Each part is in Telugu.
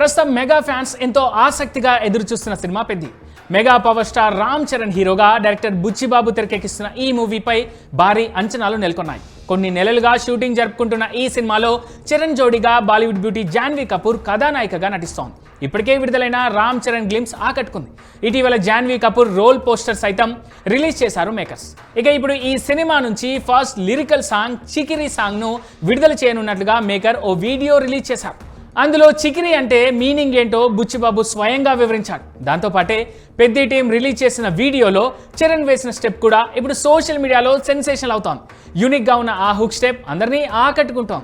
ప్రస్తుతం మెగా ఫ్యాన్స్ ఎంతో ఆసక్తిగా ఎదురు చూస్తున్న cinema Peddi. Mega power star Ram Charan హీరోగా డైరెక్టర్ బుచ్చిబాబు తెరకెక్కిస్తున్న ఈ మూవీపై భారీ అంచనాలు నెలకొన్నాయి. కొన్ని నెలలుగా షూటింగ్ జరుపుకుంటున్న ఈ సినిమాలో చరణ్ జోడిగా బాలీవుడ్ బ్యూటీ జాన్వీ కపూర్ కథానాయికగా నటిస్తోంది. ఇప్పటికే విడుదలైన రామ్ చరణ్ గ్లిమ్స్ ఆకట్టుకుంది. ఇటీవల జాన్వీ కపూర్ రోల్ పోస్టర్ సైతం రిలీజ్ చేశారు మేకర్స్. ఇక ఇప్పుడు ఈ సినిమా నుంచి ఫస్ట్ లిరికల్ సాంగ్ చికిరి సాంగ్ను విడుదల చేయనున్నట్లుగా మేకర్ ఓ వీడియో రిలీజ్ చేశారు. అందులో చికిరి అంటే మీనింగ్ ఏంటో బుచ్చిబాబు స్వయంగా వివరించాడు. దాంతోపాటే పెద్ద టీం రిలీజ్ చేసిన వీడియోలో చరణ్ వేసిన స్టెప్ కూడా ఇప్పుడు సోషల్ మీడియాలో సెన్సేషనల్ అవుతాం యూనిక్గా ఉన్న ఆ హుక్ స్టెప్ అందరినీ ఆకట్టుకుంటాం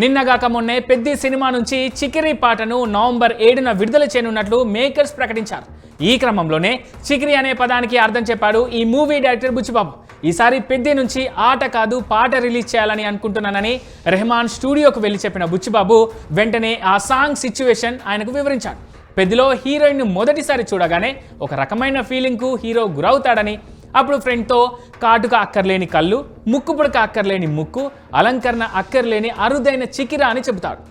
నిన్నగాక మొన్నే పెద్ద సినిమా నుంచి చికిరి పాటను నవంబర్ ఏడున విడుదల చేయనున్నట్లు మేకర్స్ ప్రకటించారు. ఈ క్రమంలోనే చికిరి అనే పదానికి అర్థం చెప్పాడు ఈ మూవీ డైరెక్టర్ బుచ్చిబాబు. ఈసారి పెద్ద నుంచి ఆట కాదు పాట రిలీజ్ చేయాలని అనుకుంటున్నానని రెహమాన్ స్టూడియోకు వెళ్ళి చెప్పిన బుచ్చిబాబు వెంటనే ఆ సాంగ్ సిచ్యువేషన్ ఆయనకు వివరించాడు. పెద్దిలో హీరోయిన్ మొదటిసారి చూడగానే ఒక రకమైన ఫీలింగ్కు హీరో గురవుతాడని అప్పుడు ఫ్రెండ్తో కాటుక అక్కర్లేని కళ్ళు ముక్కు పుడక అక్కర్లేని ముక్కు అలంకరణ అక్కర్లేని అరుదైన చికిర అని చెబుతాడు.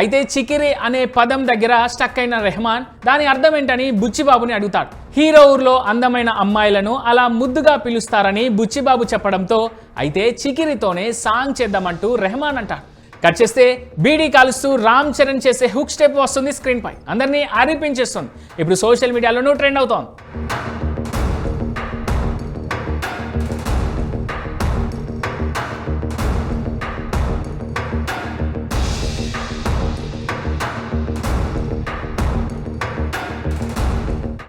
అయితే చికిరి అనే పదం దగ్గర స్టక్ అయిన రెహమాన్ దాని అర్థం ఏంటని బుచ్చిబాబుని అడుగుతాడు. హీరో ఊర్లో అందమైన అమ్మాయిలను అలా ముద్దుగా పిలుస్తారని బుచ్చిబాబు చెప్పడంతో అయితే చికిరితోనే సాంగ్ చేద్దామంటూ రెహమాన్ అంటాడు. కట్ చేస్తే బీడీ కాలుస్తూ రామ్ చరణ్ చేసే హుక్ స్టెప్ వస్తుంది స్క్రీన్ పై. అందరినీ అరిపించేస్తుంది. ఇప్పుడు సోషల్ మీడియాలోనూ ట్రెండ్ అవుతోంది.